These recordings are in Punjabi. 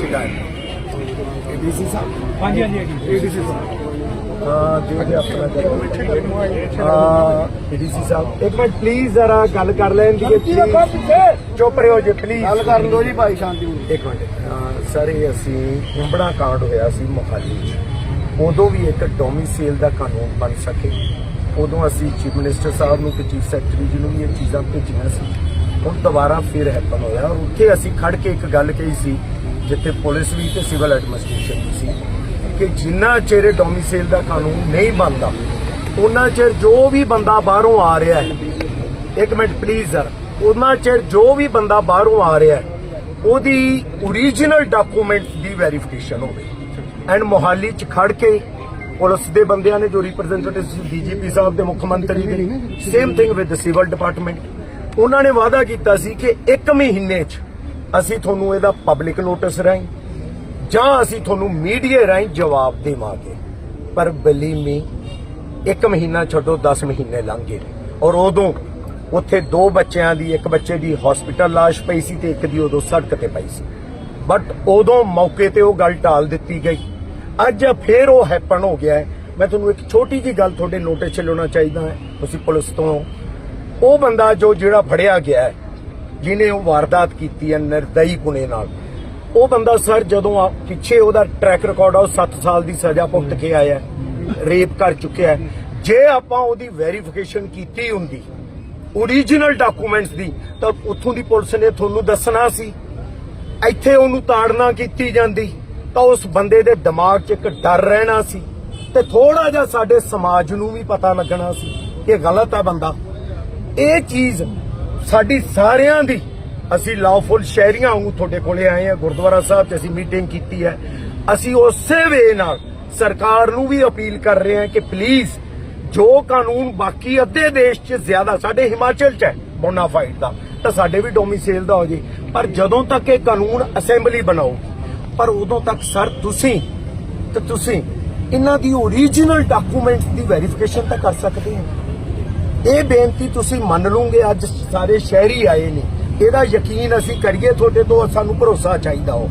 ਸ਼ਿਕਾਇਤ। ਏਡੀਸੀ ਸਾਹਿਬ? ਹਾਂਜੀ ਹਾਂਜੀ ਹਾਂਜੀ। ਏਡੀਸੀ ਸਾਹਿਬ। ਹਾਂ ਜਿਹਦੇ ਆਪਣਾ ਹਾਂ ਏਡੀਸੀ ਸਾਹਿਬ। ਇੱਕ ਮਿੰਟ ਪਲੀਜ਼ ਜ਼ਰਾ ਗੱਲ ਕਰ ਲੈਣ ਦੀ ਪਲੀਜ਼ ਚੁੱਪ ਰਹੋ ਜੀ ਪਲੀਜ਼ ਗੱਲ ਕਰਨ ਦੋ ਜੀ ਭਾਈ ਸ਼ਾਂਤੀ ਨੂੰ ਇੱਕ ਮਿੰਟ। ਅਹ ਸਰ ਇਹ ਅਸੀਂ ਕੁੰਬੜਾ ਕਾਂਡ ਹੋਇਆ ਸੀ ਮੋਹਾਲੀ 'ਚ ਉਦੋਂ ਵੀ ਇੱਕ ਡੋਮਿਸਾਈਲ ਦਾ ਕਾਨੂੰਨ ਬਣ ਸਕੇ। ਉਦੋਂ ਅਸੀਂ ਚੀਫ ਮਿਨਿਸਟਰ ਸਾਹਿਬ ਨੂੰ ਤੇ ਚੀਫ ਸੈਕਟਰੀ ਜੀ ਨੂੰ ਵੀ ਇਹ ਚੀਜ਼ਾਂ ਭੇਜੀਆਂ ਸੀ। ਹੁਣ ਦੁਬਾਰਾ ਫਿਰ ਹੈਪਨ ਹੋਇਆ। ਔਰ ਉੱਥੇ ਅਸੀਂ ਖੜ ਕੇ ਇੱਕ ਗੱਲ ਕਹੀ ਸੀ ਜਿੱਥੇ ਪੁਲਿਸ ਵੀ ਤੇ ਸਿਵਲ ਐਡਮਿਨਿਸਟ੍ਰੇਸ਼ਨ ਵੀ ਸੀ, ਕਿ ਜਿੰਨਾ ਚਿਰ ਡੋਮਿਸਾਈਲ ਦਾ ਕਾਨੂੰਨ ਨਹੀਂ ਬਣਦਾ, ਉਹਨਾਂ ਚਿਰ ਜੋ ਵੀ ਬੰਦਾ ਬਾਹਰੋਂ ਆ ਰਿਹਾ ਹੈ, ਇੱਕ ਮਿੰਟ ਪਲੀਜ਼ ਸਰ ਉਹਨਾਂ ਚਿਰ ਜੋ ਵੀ ਬੰਦਾ ਬਾਹਰੋਂ ਆ ਰਿਹਾ ਹੈ, ਉਹਦੀ ਓਰੀਜਨਲ ਡਾਕੂਮੈਂਟਸ ਦੀ ਵੈਰੀਫਿਕੇਸ਼ਨ ਹੋਵੇ। ਐਂਡ ਮੋਹਾਲੀ ਚ ਖੜ ਕੇ ਪੁਲਿਸ ਦੇ ਬੰਦਿਆਂ ਨੇ ਜੋ ਰਿਪਰੈਜ਼ੈਂਟੇਟਿਵ ਡੀਜੀਪੀ ਸਾਹਿਬ ਦੇ ਮੁੱਖ ਮੰਤਰੀ ਦੇ same thing with civil department ਉਹਨਾਂ ਨੇ ਵਾਅਦਾ ਕੀਤਾ ਸੀ ਕਿ 1 ਮਹੀਨੇ ਚ ਅਸੀਂ ਤੁਹਾਨੂੰ ਇਹਦਾ ਪਬਲਿਕ ਨੋਟਿਸ ਰਾਹੀਂ ਜਾਂ ਅਸੀਂ ਤੁਹਾਨੂੰ ਮੀਡੀਆ ਰਾਹੀਂ ਜਵਾਬ ਦੇਵਾਂਗੇ। ਪਰ ਬਲੀਮੀ ਇੱਕ ਮਹੀਨਾ ਛੱਡੋ 10 ਮਹੀਨੇ ਲੰਘ ਗਏ ਨੇ। ਔਰ ਉਦੋਂ ਉੱਥੇ ਦੋ ਬੱਚਿਆਂ ਦੀ, ਇੱਕ ਬੱਚੇ ਦੀ ਹਸਪੀਟਲ ਲਾਸ਼ ਪਈ ਸੀ ਤੇ ਇੱਕ ਦੀ ਉਦੋਂ ਸੜਕ ਤੇ ਪਈ ਸੀ। ਬਟ ਉਦੋਂ ਮੌਕੇ ਤੇ ਉਹ ਗੱਲ ਟਾਲ ਦਿੱਤੀ ਗਈ। ਅੱਜ ਫੇਰ ਉਹ ਹੈਪਨ ਹੋ ਗਿਆ ਹੈ। ਮੈਂ ਤੁਹਾਨੂੰ ਇੱਕ ਛੋਟੀ ਜੀ ਗੱਲ ਤੁਹਾਡੇ ਨੋਟਿਸ 'ਚ ਲਿਆਉਣਾ ਚਾਹੀਦਾ ਹੈ। ਤੁਸੀਂ ਪੁਲਿਸ ਤੋਂ ਉਹ ਬੰਦਾ ਜੋ ਜਿਹੜਾ ਫੜਿਆ ਗਿਆ ਹੈ ਜਿਨੇ ਉਹ ਵਾਰਦਾਤ ਕੀਤੀ ਹੈ ਨਿਰਦਈ ਪੁਣੇ ਨਾਲ। ਉਹ ਬੰਦਾ ਸਰ ਜਦੋਂ ਪਿੱਛੇ ਉਹਦਾ ਟਰੈਕ ਰਿਕਾਰਡ ਆ, ਉਹ 7 ਸਾਲ ਦੀ ਸਜ਼ਾ ਭੁਗਤ ਕੇ ਆਇਆ ਰੇਪ ਕਰ ਚੁੱਕਿਆ ਜੇ ਆਪਾਂ ਉਹਦੀ ਵੈਰੀਫਿਕੇਸ਼ਨ ਕੀਤੀ ਹੁੰਦੀ ਓਰੀਜਨਲ ਡਾਕੂਮੈਂਟਸ ਦੀ, ਤਾਂ ਉੱਥੋਂ ਦੀ ਪੁਲਿਸ ਨੇ ਤੁਹਾਨੂੰ ਦੱਸਣਾ ਸੀ। ਇੱਥੇ ਉਹਨੂੰ ਤਾੜਨਾ ਕੀਤੀ ਜਾਂਦੀ, ਤਾਂ ਉਸ ਬੰਦੇ ਦੇ ਦਿਮਾਗ 'ਚ ਇੱਕ ਡਰ ਰਹਿਣਾ ਸੀ ਤੇ ਥੋੜਾ ਜਿਹਾ ਸਾਡੇ ਸਮਾਜ ਨੂੰ ਵੀ ਪਤਾ ਲੱਗਣਾ ਸੀ ਕਿ ਗਲਤ ਆ ਬੰਦਾ। ਇਹ ਚੀਜ਼ ਸਾਡੀ ਸਾਰਿਆਂ ਦੀ ਅਸੀਂ ਲਾਫੁਲ ਸ਼ਹਿਰੀਆਂ ਵਾਂਗੂ ਤੁਹਾਡੇ ਕੋਲੇ ਆਏ ਆ ਗੁਰਦੁਆਰਾ ਸਾਹਿਬ 'ਚ ਅਸੀਂ ਮੀਟਿੰਗ ਕੀਤੀ ਹੈ। ਅਸੀਂ ਉਸੇ ਵੇ ਨਾਲ ਸਰਕਾਰ ਨੂੰ ਵੀ ਅਪੀਲ ਕਰ ਰਹੇ ਹਾਂ ਕਿ ਪਲੀਜ਼ ਜੋ ਕਾਨੂੰਨ ਬਾਕੀ ਅੱਧੇ ਦੇਸ਼ 'ਚ ਜ਼ਿਆਦਾ ਸਾਡੇ ਹਿਮਾਚਲ 'ਚ ਹੈ ਬੋਨਾਫਾਈਡ ਦਾ, ਤਾਂ ਸਾਡੇ ਵੀ ਡੋਮਿਸਾਈਲ ਦਾ ਹੋ ਜੇ। ਪਰ ਜਦੋਂ ਤੱਕ ਇਹ ਕਾਨੂੰਨ ਅਸੈਂਬਲੀ ਬਣਾਓ, ਪਰ ਉਦੋਂ ਤੱਕ ਸਰ ਤੁਸੀਂ, ਤੇ ਤੁਸੀਂ ਇਹਨਾਂ ਦੀ ਓਰੀਜਨਲ ਡਾਕੂਮੈਂਟਸ ਦੀ ਵੈਰੀਫਿਕੇਸ਼ਨ ਤਾਂ ਕਰ ਸਕਦੇ ਹੋ। ਇਹ ਬੇਨਤੀ ਤੁਸੀਂ ਮੰਨ ਲਓਗੇ ਅੱਜ ਸਾਰੇ ਸ਼ਹਿਰੀ ਆਏ ਨੇ। ਇਹਦਾ ਯਕੀਨ ਅਸੀਂ ਕਰੀਏ ਤੁਹਾਡੇ ਤੋਂ ਸਾਨੂੰ ਭਰੋਸਾ ਚਾਹੀਦਾ ਹੋ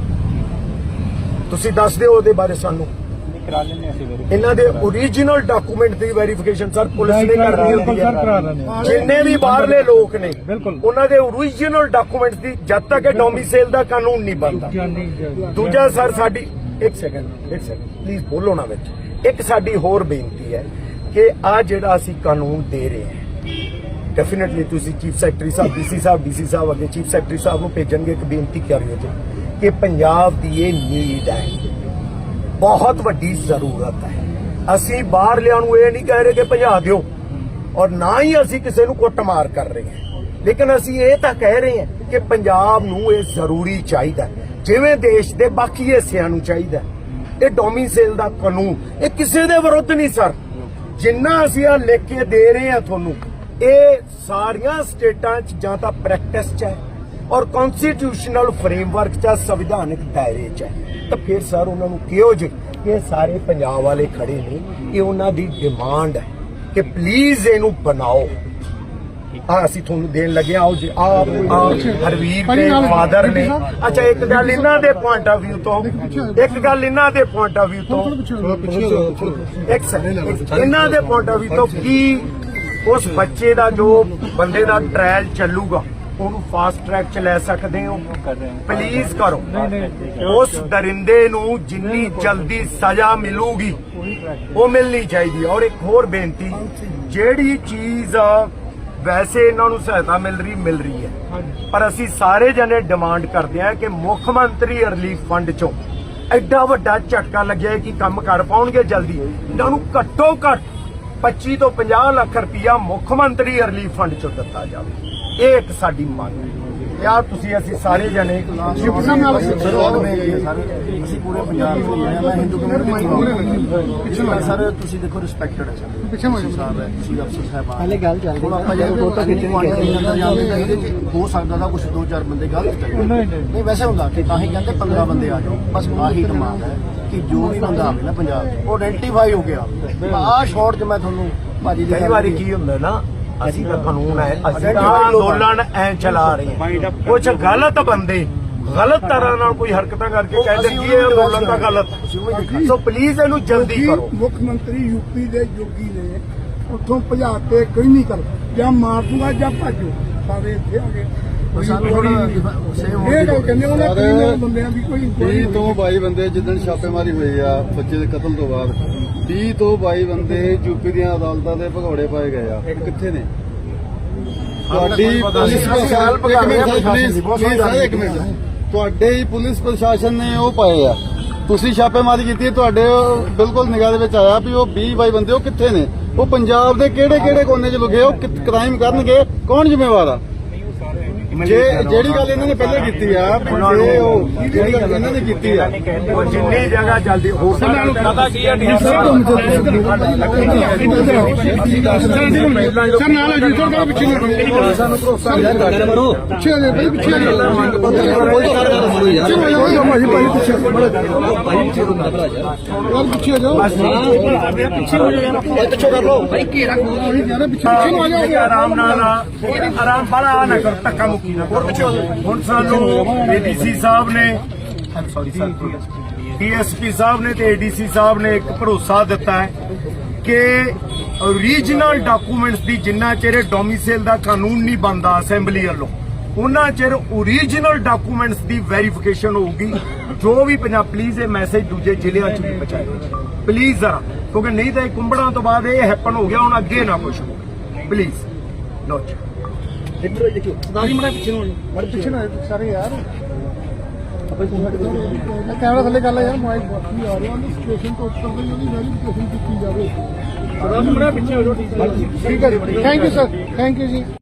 ਤੁਸੀਂ ਦੱਸ ਦਿਓ ਉਹਦੇ ਬਾਰੇ ਸਾਨੂੰ। ਇਹਨਾਂ ਦੇ ਓਰੀਜਨਲ ਡਾਕੂਮੈਂਟ ਦੀ ਵੈਰੀਫਿਕੇਸ਼ਨ ਸਰ ਪੁਲਿਸ ਨੇ ਕਰਨੀ ਹੁੰਦੀ ਬਿਲਕੁਲ ਸਰ ਕਰਾ ਲੈਂਦੇ ਹੈ। ਜਿੰਨੇ ਵੀ ਬਾਹਰਲੇ ਲੋਕ ਨੇ। ਉਹਨਾਂ ਦੇ ਓਰੀਜਨਲ ਡਾਕੂਮੈਂਟਸ ਦੀ ਜਦ ਤੱਕ ਇਹ ਡੋਮਿਸਾਈਲ ਦਾ ਕਾਨੂੰਨ ਨਹੀਂ ਬਣਦਾ। ਦੂਜਾ ਸਰ ਸਾਡੀ ਇੱਕ ਸੈਕਿੰਡ ਇੱਕ ਸੈਕਿੰਡ ਪਲੀਜ਼ ਬੋਲੋ ਨਾ ਵਿੱਚ। ਇੱਕ ਸਾਡੀ ਹੋਰ ਬੇਨਤੀ ਹੈ ਕਿ ਆ ਜਿਹੜਾ ਅਸੀਂ ਕਾਨੂੰਨ ਦੇ ਰਹੇ ਹਾਂ ਡੈਫੀਨਿਟਲੀ ਤੁਸੀਂ ਚੀਫ ਸੈਕਟਰੀ ਸਾਹਿਬ ਡੀਸੀ ਸਾਹਿਬ ਡੀਸੀ ਸਾਹਿਬ ਅੱਗੇ ਚੀਫ ਸੈਕਟਰੀ ਸਾਹਿਬ ਨੂੰ ਭੇਜਣਗੇ ਇੱਕ ਬੇਨਤੀ ਕਰ ਰਹੇ ਹੋ ਕਿ ਪੰਜਾਬ ਦੀ ਇਹ ਨੀਡ ਹੈ। ਬਹੁਤ ਵੱਡੀ ਜ਼ਰੂਰਤ ਹੈ। ਅਸੀਂ ਬਾਹਰਲਿਆਂ ਨੂੰ ਇਹ ਨਹੀਂ ਕਹਿ ਰਹੇ ਕਿ ਭਜਾ ਦਿਓ, ਔਰ ਨਾ ਹੀ ਅਸੀਂ ਕਿਸੇ ਨੂੰ ਕੁੱਟਮਾਰ ਕਰ ਰਹੇ ਹਾਂ। ਲੇਕਿਨ ਅਸੀਂ ਇਹ ਤਾਂ ਕਹਿ ਰਹੇ ਹਾਂ ਕਿ ਪੰਜਾਬ ਨੂੰ ਇਹ ਜ਼ਰੂਰੀ ਚਾਹੀਦਾ ਜਿਵੇਂ ਦੇਸ਼ ਦੇ ਬਾਕੀ ਹਿੱਸਿਆਂ ਨੂੰ ਚਾਹੀਦਾ ਇਹ ਡੋਮਿਸਾਈਲ ਦਾ ਕਾਨੂੰਨ, ਇਹ ਕਿਸੇ ਦੇ ਵਿਰੁੱਧ ਨਹੀਂ, ਸਰ। ਜਿੰਨਾ ਅਸੀਂ ਆ ਲਿਖ ਕੇ ਦੇ ਰਹੇ ਹਾਂ ਤੁਹਾਨੂੰ, ਇਹ ਸਾਰੀਆਂ ਸਟੇਟਾਂ 'ਚ ਜਾਂ ਤਾਂ ਪ੍ਰੈਕਟਿਸ 'ਚ ਹੈ ਔਰ ਕਨਸਟੀਟਿਊਸ਼ਨਲ ਫਰੇਮਵਰਕ 'ਚ ਸੰਵਿਧਾਨਿਕ ਦਾਇਰੇ 'ਚ ਹੈ। ਤਾਂ ਫਿਰ ਸਰ ਉਹਨਾਂ ਨੂੰ ਕਿਹੋ ਜੇ ਕਿ ਇਹ ਸਾਰੇ ਪੰਜਾਬ ਵਾਲੇ ਖੜੇ ਨੇ ਇਹ ਉਹਨਾਂ ਦੀ ਡਿਮਾਂਡ ਹੈ ਕਿ ਪਲੀਜ਼ ਇਹਨੂੰ ਬਣਾਓ। ਆ ਅਸੀਂ ਤੁਹਾਨੂੰ ਦੇਣ ਲੱਗੇ ਆਓ ਜੀ ਆ ਹਰਵੀਰ ਦੇ ਫਾਦਰ ਨੇ। ਅੱਛਾ ਇੱਕ ਗੱਲ ਇਹਨਾਂ ਦੇ ਪੁਆਇੰਟ ਆਫ View ਤੋਂ। ਇੱਕ ਗੱਲ ਇਹਨਾਂ ਦੇ ਪੁਆਇੰਟ ਆਫ View ਤੋਂ। ਇੱਕ ਸੈਕਿੰਡ ਇਹਨਾਂ ਦੇ ਪੁਆਇੰਟ ਆਫ View ਤੋਂ ਕੀ ਉਸ ਬੱਚੇ ਦਾ ਜੋ ਬੰਦੇ ਦਾ ਟ੍ਰਾਇਲ ਚੱਲੂਗਾ ਉਹਨੂੰ ਫਾਸਟ ਟਰੈਕ 'ਚ ਲੈ ਸਕਦੇ ਹੋ? ਪਲੀਜ਼ ਕਰੋ। ਉਸ ਦਰਿੰਦੇ ਨੂੰ ਜਿੰਨੀ ਜਲਦੀ ਸਜ਼ਾ ਮਿਲੂਗੀ ਉਹ ਮਿਲਣੀ ਚਾਹੀਦੀ ਔਰ ਇੱਕ ਹੋਰ ਬੇਨਤੀ ਜਿਹੜੀ ਚੀਜ਼ ਵੈਸੇ ਇਹਨਾਂ ਨੂੰ ਸਹਾਇਤਾ ਮਿਲ ਰਹੀ ਮਿਲ ਰਹੀ ਹੈ। ਪਰ ਅਸੀਂ ਸਾਰੇ ਜਣੇ ਡਿਮਾਂਡ ਕਰਦੇ ਹਾਂ ਕਿ ਮੁੱਖ ਮੰਤਰੀ ਰਿਲੀਫ ਫੰਡ ਚੋਂ ਐਡਾ ਵੱਡਾ ਝਟਕਾ ਲੱਗਿਆ ਕਿ ਕੰਮ ਕਰ ਪਾਉਣਗੇ ਜਲਦੀ। ਇਹਨਾਂ ਨੂੰ ਘੱਟੋ ਘੱਟ 25 ਤੋਂ 50 ਲੱਖ ਰੁਪਇਆ ਮੁੱਖ ਮੰਤਰੀ ਰਿਲੀਫ ਫੰਡ ਚੋਂ ਦਿੱਤਾ ਜਾਵੇ। ਇਹ ਇੱਕ ਸਾਡੀ ਮੰਗ ਹੈ। ਯਾਰ ਤੁਸੀਂ ਅਸੀਂ ਸਾਰੇ ਜਣੇ ਅਸੀਂ ਪੂਰੇ ਪੰਜਾਬ ਤੋਂ ਆਏ ਹਾਂ। ਮੈਂ ਹਿੰਦੂ ਕਮਿਊਨਿਟੀ ਪਿੱਛੇ ਸਰ ਤੁਸੀਂ ਦੇਖੋ ਰਿਸਪੈਕਟਡ ਹੈ ਸਰ। ਪਿੱਛੇ ਹੋ ਸਾਹਿਬ ਹੈ ਤੁਸੀਂ ਅਫਸਰ ਸਾਹਿਬਾਨ ਹਲੇ ਗੱਲ ਚੱਲ ਹੁਣ ਆਪਾਂ ਜੇ ਫੋਟੋ ਖਿੱਚਣੀ ਜਾਂਦੇ ਤਾਂ ਚ ਹੋ। ਸਕਦਾ ਤਾਂ ਕੁਝ ਦੋ ਚਾਰ ਬੰਦੇ ਗਲਤ ਚੱਲ ਨਹੀਂ, ਵੈਸੇ ਹੁੰਦਾ ਕਿ ਤਾਂ ਹੀ ਕਹਿੰਦੇ 15 ਬੰਦੇ ਆ ਜਾਓ। ਬਸ ਆਹੀ ਡਿਮਾਂਡ ਹੈ ਕਿ ਜੋ ਵੀ ਬੰਦਾ ਆਵੇ ਨਾ ਪੰਜਾਬ 'ਚ, ਉਹ ਆਇਡੈਂਟੀਫਾਈ ਹੋ ਗਿਆ। ਆਹ ਸ਼ਾਰਟ 'ਚ ਮੈਂ ਤੁਹਾਨੂੰ ਭਾਜੀ ਦੀ ਕਈ ਵਾਰੀ। ਕੀ ਹੁੰਦਾ ਨਾ ਅਸੀਂ ਤਾਂ ਕਾਨੂੰਨ ਹੈ ਅਸੀਂ ਤਾਂ ਅੰਦੋਲਨ ਐ ਚਲਾ ਰਹੇ ਹਾਂ। ਕੁਝ ਗਲਤ ਬੰਦੇ ਗਲਤ ਤਰ੍ਹਾਂ ਨਾਲ ਕੋਈ ਹਰਕਤਾਂ ਕਰਕੇ ਕਹਿੰਦੇ ਕਿ ਇਹ ਅੰਦੋਲਨ ਤਾਂ ਗਲਤ ਸੋ ਪਲੀਜ਼ ਇਹਨੂੰ ਜਲਦੀ ਕਰੋ। ਮੁੱਖ ਮੰਤਰੀ ਯੂਪੀ ਦੇ ਯੋਗੀ ਨੇ ਉੱਥੋਂ ਭਜਾ ਕੇ ਕੋਈ ਨਹੀਂ ਕਰ ਜਾਂ ਮਾਰ ਦੂੰਗਾ ਜਾਂ ਭਾਜੋ ਸਾਰੇ ਇੱਥੇ ਆ ਗਏ ਕੋਈ ਸਾਨੂੰ ਥੋੜ੍ਹਾ ਨਹੀਂ। ਸੇਵ ਇਹ ਗੱਲ ਕਹਿੰਦੇ ਉਹਨਾਂ ਕ੍ਰਿਮੀਨਲ ਬੰਦਿਆਂ ਦੀ ਕੋਈ 20 ਤੋਂ 22 ਬੰਦੇ ਜਿੱਦਣ ਛਾਪੇਮਾਰੀ ਹੋਈ ਆ ਬੱਚੇ ਦੇ ਕਤਲ ਤੋਂ ਬਾਅਦ। 20 ਤੋਂ 22 ਬੰਦੇ ਯੂਪੀ ਦੀਆਂ ਅਦਾਲਤਾਂ ਦੇ ਭਗੌੜੇ ਪਾਏ ਗਏ ਆ। ਉਹ ਕਿੱਥੇ ਨੇ? ਤੁਹਾਡੀ ਪੁਲਿਸ ਪ੍ਰਸ਼ਾਸਨ ਇੱਕ ਮਿੰਟ ਤੁਹਾਡੇ ਹੀ ਪੁਲਿਸ ਨੇ ਉਹ ਪਾਏ ਆ। ਤੁਸੀਂ ਛਾਪੇਮਾਰੀ ਕੀਤੀ ਹੈ, ਤੁਹਾਡੇ ਉਹ ਬਿਲਕੁਲ ਨਿਗਾਹ ਦੇ ਵਿੱਚ ਆਇਆ ਵੀ ਉਹ 20 22 ਬੰਦੇ ਉਹ ਕਿੱਥੇ ਨੇ? ਉਹ ਪੰਜਾਬ ਦੇ ਕਿਹੜੇ ਕਿਹੜੇ ਕੋਨੇ 'ਚ ਲੁਕੇ ਉਹ ਕ੍ਰਾਈਮ ਕਰਨਗੇ? ਕੌਣ ਜ਼ਿੰਮੇਵਾਰ ਆ? ਜੇ ਜਿਹੜੀ ਗੱਲ ਇਹਨਾਂ ਨੇ ਪਹਿਲੇ ਕੀਤੀ ਆ ਜੇ ਉਹ ਜਿਹੜੀ ਗੱਲ ਇਹਨਾਂ ਨੇ ਕੀਤੀ ਆ। ਉਹ ਜਿੰਨੀ ਜਗ੍ਹਾ ਜਲਦੀ ਹੋ ਸਕਦਾ ਪਤਾ ਕੀ ਹੈ ਸਰ ਨਾਲ ਜੀ ਸਰ ਦਾ ਪਿੱਛੇ ਨੂੰ ਸਾਨੂੰ ਭਰੋਸਾ ਪਿੱਛੇ ਆ ਜਾ ਭਾਈ ਪਿੱਛੇ ਆ ਜਾ ਭਾਈ ਭਾਈ ਪਿੱਛੇ ਭਾਈ ਪਿੱਛੇ ਯਾਰ ਪਿੱਛੇ ਆ ਜਾਓ। ਪਿੱਛੇ ਹੋ ਜਾਓ ਪਿੱਛੇ ਕਰ ਲਓ। ਭਾਈ ਘੇਰਾ ਕੋਲ ਯਾਰ ਪਿੱਛੇ ਪਿੱਛੇ ਨੂੰ ਆ ਜਾਓ। ਆਰਾਮ ਨਾਲ ਆ। ਆਰਾਮ ਬੜਾ ਨਾ ਕਰੋ ਧੱਕਾ ਮੁੱਕੀ। ਹੁਣ ਸਾਨੂੰ ਏਡੀਸੀ ਸਾਹਿਬ ਨੇ ਡੀਐਸਪੀ ਸਾਹਿਬ ਨੇ ਤੇ ਏਡੀਸੀ ਸਾਹਿਬ ਨੇ ਇੱਕ ਭਰੋਸਾ ਦਿੱਤਾ ਹੈ ਕਿ ਰੀਜਨਲ ਡਾਕੂਮੈਂਟਸ ਦੀ ਜਿੰਨਾ ਚਿਰ ਡੋਮਿਸਾਈਲ ਦਾ ਕਾਨੂੰਨ ਨਹੀਂ ਬਣਦਾ ਅਸੈਂਬਲੀ ਵੱਲੋਂ, ਉਹਨਾਂ ਚਿਰ ਓਰੀਜਨਲ ਡਾਕੂਮੈਂਟਸ ਦੀ ਵੈਰੀਫਿਕੇਸ਼ਨ ਹੋਊਗੀ। ਜੋ ਵੀ ਪੰਜਾਬ ਪਲੀਜ਼ ਇਹ ਮੈਸੇਜ ਦੂਜੇ ਜ਼ਿਲ੍ਹਿਆਂ 'ਚ ਵੀ ਪਹੁੰਚਾਇਓ ਪਲੀਜ਼ ਜ਼ਰਾ, ਕਿਉਂਕਿ ਨਹੀਂ ਤਾਂ ਇਹ ਕੁੰਬੜਾਂ ਤੋਂ ਬਾਅਦ ਇਹ ਹੈਪਨ ਹੋ ਗਿਆ, ਹੁਣ ਅੱਗੇ ਨਾ ਕੁਝ ਹੋਵੇ ਪਲੀਜ਼ ਪਿੱਛੇ ਨਾ ਸਾਰੇ ਯਾਰ। ਕੈਮਰਾ ਥੱਲੇ ਕਰ ਲੈ ਯਾਰ ਮੋਬਾਈਲ ਬਾਕੀ ਆ ਰਿਹਾ ਉਹਦੀ ਸਟੇਸ਼ਨ ਤੋਂ ਉੱਪਰ ਦੀ ਉਹਦੀ ਵੈਰੀਫਿਕੇਸ਼ਨ ਕੀਤੀ ਜਾਵੇ। ਠੀਕ ਹੈ। Thank you sir thank you ਜੀ।